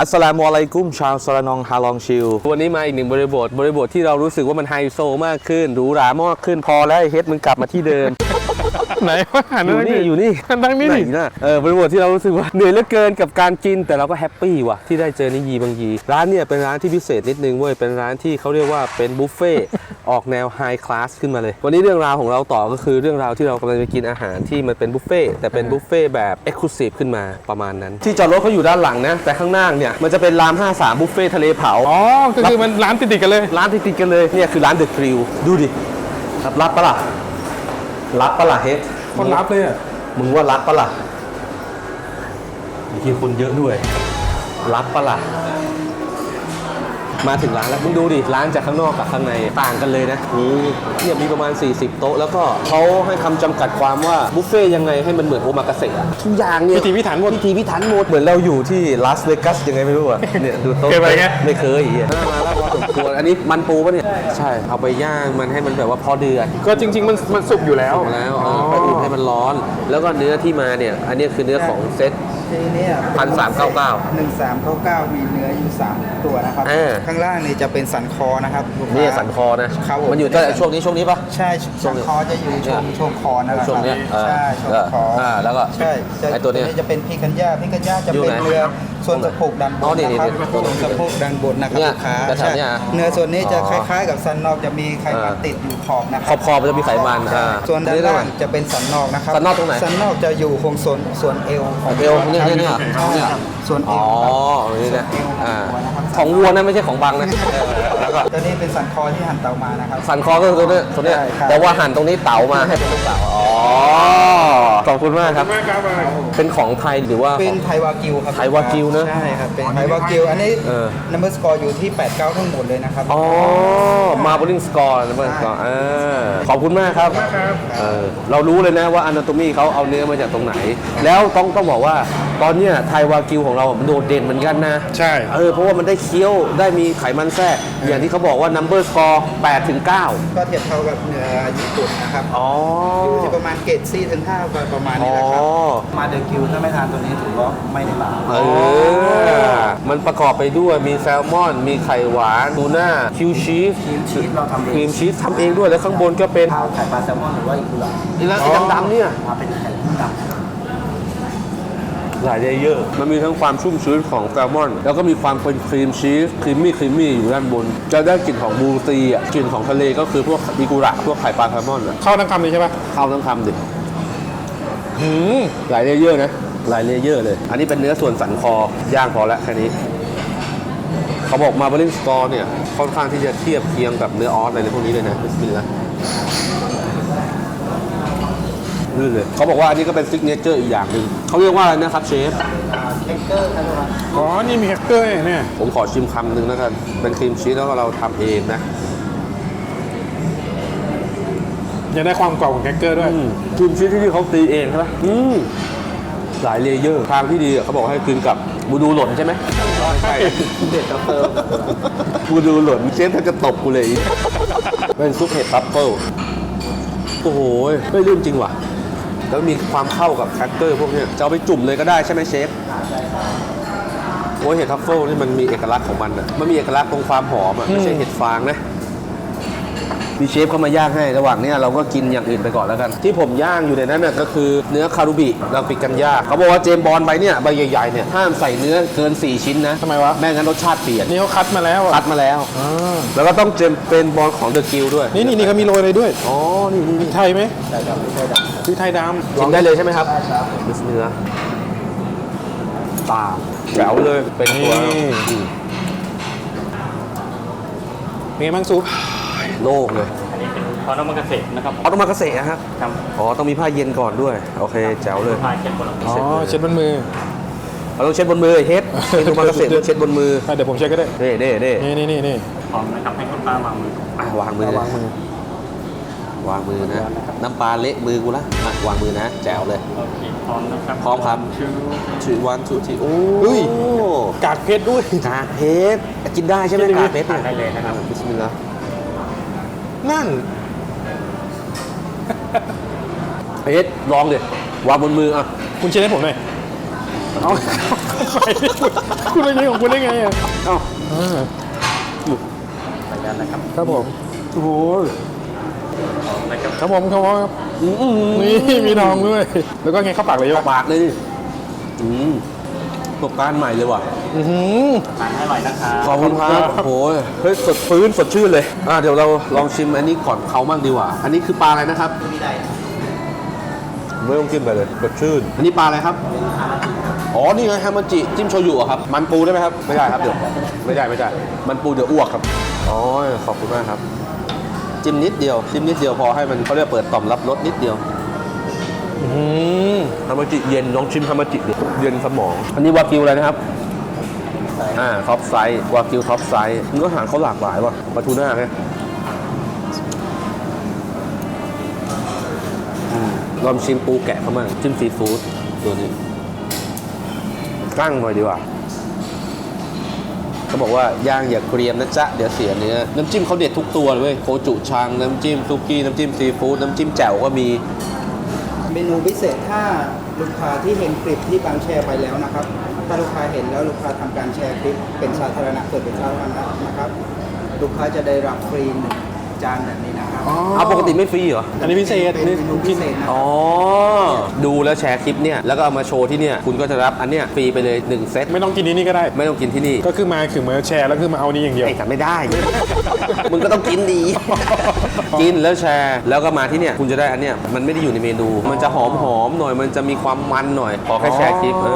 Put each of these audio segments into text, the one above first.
อัสสลามุอะลัยกุมชาวสระนองฮาลองชิลวันนี้มาอีกหนึ่งบริบท บริบทที่เรารู้สึกว่ามันไฮโซมากขึ้นหรูหรามากขึ้นพอแล้วไอ้เฮ็ดมึงกลับมาที่เดิม ไหนวะหันอยู่มานี่ดิอยู่นี่หันทางนี้ไหนดินะเออบริบทที่เรารู้สึกว่าเหนื่อยเหลือเกินกับการกินแต่เราก็แฮปปี้ว่ะที่ได้เจอนิยีบางยีร้านเนี่ยเป็นร้านที่พิเศษนิดนึงเว้ยเป็นร้านที่เขาเรียกว่าเป็นบุฟเฟ่ต์ออกแนวไฮคลาสขึ้นมาเลย วันนี้เรื่องราวของเราต่อก็คือเรื่องราวที่เรากำลังจะกินอาหารที่มันเป็นบุฟเฟ่ต์แต่เป็นบุฟเฟ่ต์แบบเอ็กซ์คลูซีฟขึ้นมาประมาณนั้น ที่จอดรถเขาอยู่ด้านหลังนะแต่ข้างหน้าเนี่ยมันจะเป็นราม53บุฟเฟ่ต์ทะเลเผาอ๋อก็คือมันร้านติดๆกันเลย ร้านที่ติดกันเลยเนี่ยคือร้านเดอะกริลดูดิรับรับปะล่ะ รับปะล่ะเฮ็ดคนรับเลยอะมึงว่ารับปะล่ะมีคนเยอะด้วย รับปะล่ะมาถึงร้านแล้วมึงดูดิร้านจากข้างนอกกับข้างในต่างกันเลยนะนี่เนี่ยมีประมาณ 40 โต๊ะ แล้วก็เขาให้คำจำกัดความว่าบุฟเฟ่ต์ยังไงให้มันเหมือนโอมากาเสะอะทุกอย่างเนี่ยพิถีพิถันหมดพิธีพิถันหมดเหมือนเราอยู่ที่ลาสเวกัสยังไงไม่รู้อะเนี่ยดูโต๊ะเคยไปไงไม่เคยอีกอะ มาแล้วพอสมควรอันนี้มันปูปะเนี่ยใช่เอาไปย่างมันให้มันแบบว่าพอเดือดก็จริง ๆ มันมันสุกอยู่แล้วแล้วเออไปอุ่นให้มันร้อน แล้วก็เนื้อที่มาเนี่ย อันนี้คือเนื้อของเซต ทีนี้พันสามเก้าเก้าหนึ่งสามเก้าเก้ามีเนื้ออยู่สามตัวนะครับ อ่า ข้างล่างนี่จะเป็นสันคอนะครับลูกค้านี่สันคอนะครับผม มันอยู่ตั้งแต่ช่วงนี้ช่วงนี้ปะ ใช่สันคอจะอยู่ช่วงช่วงคอนะครับช่วงเนี้ยเออใช่ช่วงคอเออแล้วก็ใช่จะไอ้ตัวเนี้ยจะเป็นพิคันย่าพิคันย่าจะอยู่เป็นไหนเนื้อ ส่วนสะโพกด้านบอ๋อนนี่นะครับนี่นี่ส่วนสะโพกด้านบนนะครับเนี่ยลูกค้าจะแถวใช่เนี้ยอะเนื้อส่วนนี้จะอ๋คอล้ายๆ กับสันนอกจะมีไขมันอ่าติดอยู่ขอบนะคขรัอบขอบมันจะมีไขมันอ่าส่วนด้านนี่เท่าไหร่ล่างจะเป็นสันนอกนะครับสันนอกตรงไหนสันนอกจะอยู่คงส่วนส่วนเอวของเอวเนี่ยเนี่ยเนี่ยใช่เนี่ย ครับส่วนเออ๋อวครับนี่นะส่วนเอวอ่านะครับ ของวัวนะไม่ใช่ของบังนะเออแล้วก็ตัวนี้เป็นสันคอที่หั่นเตามานะครับ สันคอก็คือตัวเนี้ยตัวเนี้ยใช่ครับ แต่ว่าหั่นตรงนี้เต๋ามาให้เป็นลูกเต๋าอ๋อขอบคุณมากครับมากครับเป็นของไทยหรือว่าขเป็อนงไทยวากิวครับไทยวากิวนะใช่ครับ เป็นไทยวากิวอันนี้เออ นัมเบอร์สกอร์อยู่ที่ 89 ทั้งหมดเลยนะครับ อ๋อ มาบ l ลิงสกอร์นะบ l ลิงสกอร์ขอบคุณมากครับเออเรารู้เลยนะว่าอนาโตมีเขาเอาเนื้อมาจากตรงไหน แล้วต้องต้องบอกว่าตอนเนี้ยไทยวากิวของเรามันโดดเด่นเหมือนกันนะใช่ เออเพราะว่ามันได้เคี้ยวได้มีไขมันแทรกอย่างที่เขาบอกว่า number score 8ถึง9ก็เทียบเท่ากับเนื้อญี่ปุ่นนะครับ อ๋อ อยู่ที่ประมาณเกรด4ถึง5ประมาณนี้แหละครับ อ๋อ มาเดอร์กิวถ้าไม่ทานตัวนี้ถือว่าไม่ได้มา เออมันประกอบไปด้วยมีแซลมอน มีไข่หวานทูน่าคิวชีสครีมชีสเราทำเองครีมชีสทำเองด้วยแล้วข้างบนก็เป็นข้าวไข่ปลาแซลมอนหรือว่าอีกุระแล้วไอ้ดำๆเนี่ย มาเป็นไข่ดำหลายเลเยอร์มันมีทั้งความชุ่มชื้นของแซลมอน แล้วก็มีความเป็นครีมชีสครีมมี่ครีมมี่อยู่ด้านบน จะได้กลิ่นของบลูซีอะกลิ่นของทะเลก็คือพวกอิกุระพวกไข่ปลาแซลมอนอะเข้าทั้งคำเลยใช่ปะเข้าทั้งคำดิหืมหลายเลเยอร์นะห ลายเลเยอร์เลย อันนี้เป็นเนื้อส่วนสันคอย่างพอแล้วแค่นี้ เขาบอกมาบ l ลิงสกอร์เนี่ยค่อนข้างที่จะเทียบเคียงกับเนื้อออสอะไรในพวกนี้เลยนะบิสมิลลาห์นี่เลยเขาบอกว่าอันนี้ก็เป็นซิกเนเจอร์อีกอย่างหนึ่งเขาเรียกว่าอะไรนะครับเชฟเทคเกอร์ครับผมอ๋อ นี่มีแฮกเกอร์เนี่ย ผมขอชิมคำหนึ่งแล้วกัน เป็นครีมชีสแล้วก็เราทำเองนะอยากได้ความเก่าของแฮกเกอร์ด้วยอืมครีมชีสที่เขาตีเองใช่ไหมอืม หลายเลเยอร์ทางที่ดีเขาบอกให้กินกับบูดูหล่นใช่ไหมใช่เด็ดกับเติมบูดูหล่นเชฟแทบจะตบกูเลยเป็นซุปเห็ดทัฟเฟิลโอ้โหไม่ลืมจริงว่ะ แล้วมีความเข้ากับแครกเกอร์พวกนี้จะเอาไปจุ่มเลยก็ได้ใช่ไหมเชฟโอ้เห็ดทัฟเฟิลนี่มันมีเอกลักษณ์ของมันอะมันมีเอกลักษณ์ตรงความหอมอะไม่ใช่เห็ดฟางนะ มีเชฟเข้ามาย่างให้ระหว่างเนี้ยเราก็กินอย่างอื่นไปก่อนแล้วกัน ที่ผมย่างอยู่ในนั้นน่ะก็คือเนื้อคารุบิเราปิดกันย่างเขาบอกว่าเจมส์บอลใบเนี่ยใบใหญ่ๆเนี่ยห้ามใส่เนื้อเกิน 4 ชิ้นนะทำไมวะ แม่งั้นรสชาติเปลี่ยนนี่เขาคัดมาแล้วคัอะดมาแล้ว อ่าแล้วก็ต้องเจมเป็นบอลของเดอะกิลด้วยนี่นี่นี่เขามีโรยอะไรด้วยอ๋อนี่นี่พรินี่กไทยไหมใช่ครับไม่ใช่ดำพริกไทยดกินได้เลยใช่ไหมครับบิสเนื้อตาแจ๋วเลยเป็นตัวอืมำเป็นไงบ้างซุป โล่งเลยอันนี้เป็นพอนอมากาเสะนะครับเอาต้องมาเกษตรนะครับครับอ๋อต้องมีผ้าเย็นก่อนด้วย โอเคแจ๋วเลยพายเก็บบนหลังอ๋อเช็ดบนมือเราต้องเช็ดบนมือเฮ็ดเช็ดมาเกษตรต้องเช็ดบนมืออะเดี๋ยวผมเช็ดก็ได้เด้เด้เด้นี่นี่นี่นี่พร้อมนะครับให้คุณป้าวางมืออะวางมือวางมือ วางมือนะ น้ำปลาเละมือกูละอะวางมือนะ แจ๋วเลย โอเคพร้อมนะครับพร้อมครับ ชื่อถือวันถือทีโอ้เฮ้ยยกากเพชรด้วย กากเพชรกินได้ใช่ไหมกินได้กากเพชรทานได้เลยนะครับ บิสมิลลาห์ นั่นเพชรลองดิวางบนมืออะคุณเช็ดให้ผมหน่อยเอาคุณเป็นยังไงของคุณได้ไงอะเอ้าอ่าไปกันนะครับครับผมโอ้โหนะครับครับผมครับผมครับอืมอืมนี่มีทองด้วย แล้วก็ไงเข้าปากเลยใช่ปะปากเลยดิอืม ประสบการณ์ใหม่เลยว่ะอื้อหือทานให้อร่อยนะครับขอบคุณครับโอ้โหเฮ้ยสดฟื้นสดชื่นเลยอะเดี๋ยวเราลองชิมอันนี้ก่อนเขาบ้างดีกว่า อันนี้คือปลาอะไรนะครับไม่ได้ไม่ต้องจิ้มไปเลยสดชื่น อันนี้ปลาอะไรครับ อ๋อ นี่ไงฮามาจิจิ้มโชยุเหรอครับ มันปูได้ไหมครับ ไม่ได้ครับเดี๋ยว ไม่ได้ไม่ได้ มันปูเดี๋ยวอ้วกครับ อ๋อ ขอบคุณมากครับ จิ้มนิดเดียว จิ้มนิดเดียวพอให้มันเขาเรียกเปิดต่อมรับรสนิดเดียวอื้อหือ ฮามาจิเย็นลองชิมฮามาจิดิเย็นสมอง อันนี้วากิวอะไรนะครับ อ่าท็อปไซส์วากิวท็อปไซส์เนื้ออาหารเขาหลากหลายว่ะปลาทูน่าไงอืมลองชิมปูแกะเขาบ้างจิ้มซีฟู้ดตัวนี้กั้งหน่อยดีกว่าเขาบอกว่าย่างอย่าเกรียมนะจ๊ะ เดี๋ยวเสียเนื้อ น้ำจิ้มเขาเด็ดทุกตัวเลยเว้ยโคจุชัง น้ำจิ้มซุกี้ น้ำจิ้มซีฟู้ด น้ำจิ้มแจ่วก็มี เมนูพิเศษถ้าลูกค้าที่เห็นคลิปที่บางแชร์ไปแล้วนะครับ ถ้าลูกค้าเห็นแล้วลูกค้าทำการแชร์คลิปเป็นสาธารณะเกิดเป็นสาธารณะนะครับ ลูกค้าจะได้รับฟรีหนึ่ง จานแบบนี้นะครับเอาปกติไม่ฟรีเหรอ อันนี้พิเศษเป็นเมนูพิเศษนะคอ๋รัอดูแล้วแชร์คลิปเนี่ย แล้วก็เอามาโชว์ที่เนี่ย คุณก็จะรับอันเนี้ยฟรีไปเลย 1 เซต ไม่ต้องกินที่นี่ก็ได้ ไม่ต้องกินที่นี่ ก็คือมาคือมาแชร์แล้วคือมาเอานี้อย่างเดียวไอ้แต่ไม่ได้ มึงก็ต้องกินดี กินแล้วแชร์ แล้วก็มาที่เนี่ย คุณจะได้อันเนี้ย มันไม่ได้อยู่ในเมนู มันจะหอมหอมๆหน่อย มันจะมีความมันหน่อย ขอแค่แชร์คลิป เอ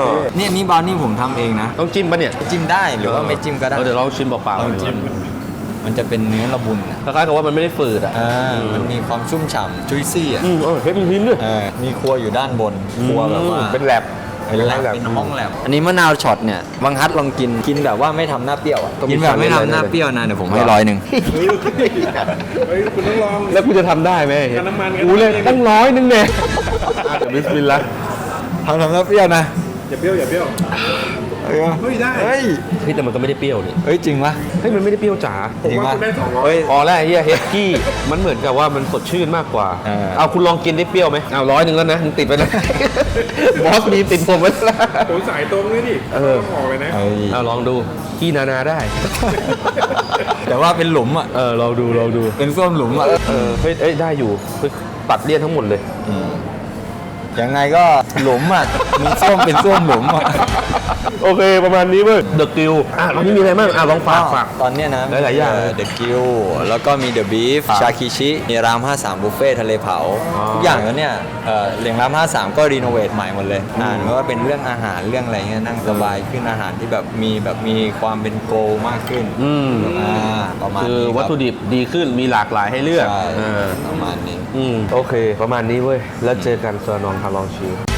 อนี่นี่บราวนี่ผมทำเองนะ ต้องจิ้มปะเนี่ย จิ้มได้หรือว่าไม่จิ้มก็ได้เออเดี๋ยวลองชิมเปล่าๆลองจิ้ม มันจะเป็นเนื้อละมุนอะคล้ายๆกับว่ามันไม่ได้ฝืดอะอ่ามันมีความชุ่มฉ่ำจุยซี่อะอืมเออเฮ้ยมีพิมพ์ด้วยเออมีครัวอยู่ด้านบนครัวแบบว่า เป็นแลบเป็นแลบเป็นห้องแลบอันนี้มะนาวช็อตเนี่ยบางฮัทลองกินกินแบบว่าไม่ทำหน้าเปรี้ยวอะกินแบบไม่ทำหน้าเปรี้ยวนะเดี๋ยวผมให้ร้อยหนึ่งเฮ้ยคุณต้องลองแล้วกูจะทำได้ไหมกับน้ำมันกูเลยตั้งร้อยนึงเนี่ยอะเดี๋ยวบิสมิลลาห์ทำทำหน้าเปรี้ยวนะอย่าเปรี้ยวอย่าเปรี้ยว เฮ้ยเฮ้ยได้ เฮ้ยเฮ้ยแต่มันก็ไม่ได้เปรี้ยวนี่เฮ้ยจริงปะเฮ้ยมันไม่ได้เปรี้ยวจ๋าผมว่าคุณได้สองร้อย เฮ้ย พอแล้วไอ้เฮียเฮสกี้มันเหมือนกับว่ามันสดชื่นมากกว่าเออเอาคุณลองกินได้เปรี้ยวไหมเอาร้อยหนึ่งแล้วนะมึงติดไปนะบอสมีติดผมไว้แล้ว ผมสายตรงเลยดิเออ ต้องออกเลยนะเฮ้ยเอาลองดูขี้นานาได้ แต่ว่าเป็นหลุมอะ เออลองดูลองดูเป็นส้วมหลุมอะ เออเฮ้ยเอ้ยได้อยู่เฮ้ยตัดเลี่ยนทั้งหมดเลยม ยังไงก็หลุมอะ มีส้วมเป็นส้วมหลุมอะโอเค ประมาณนี้เว้ยเดอะกิลอะวันนี้มีอะไรบ้างอะลองฝากฝาก ตอนเนี้ยนะหลายๆอย่างเดอะกิลแล้วก็มีเดอะบีฟชาคิชิมีราม 53 บุฟเฟ่ทะเลเผา อ๋อ ทุกอย่างแล้วเนี่ยเอ่อเหลียงราม 53 ก็รีโนเวทใหม่หมดเลย อ่านว่าเป็นเรื่องอาหารเรื่องอะไรเงี้ยนั่งสบายขึ้นอาหารที่แบบมีแบบมีความเป็นโกลมากขึ้นอืมอ่าประมาณคือนี้วัตถุดิบดีขึ้นมีหลากหลายให้เลือกใช่อ่าประมาณนี้ อืมโอเค ประมาณนี้เว้ยแล้วเจอกันเซอร์นองทาลองชิว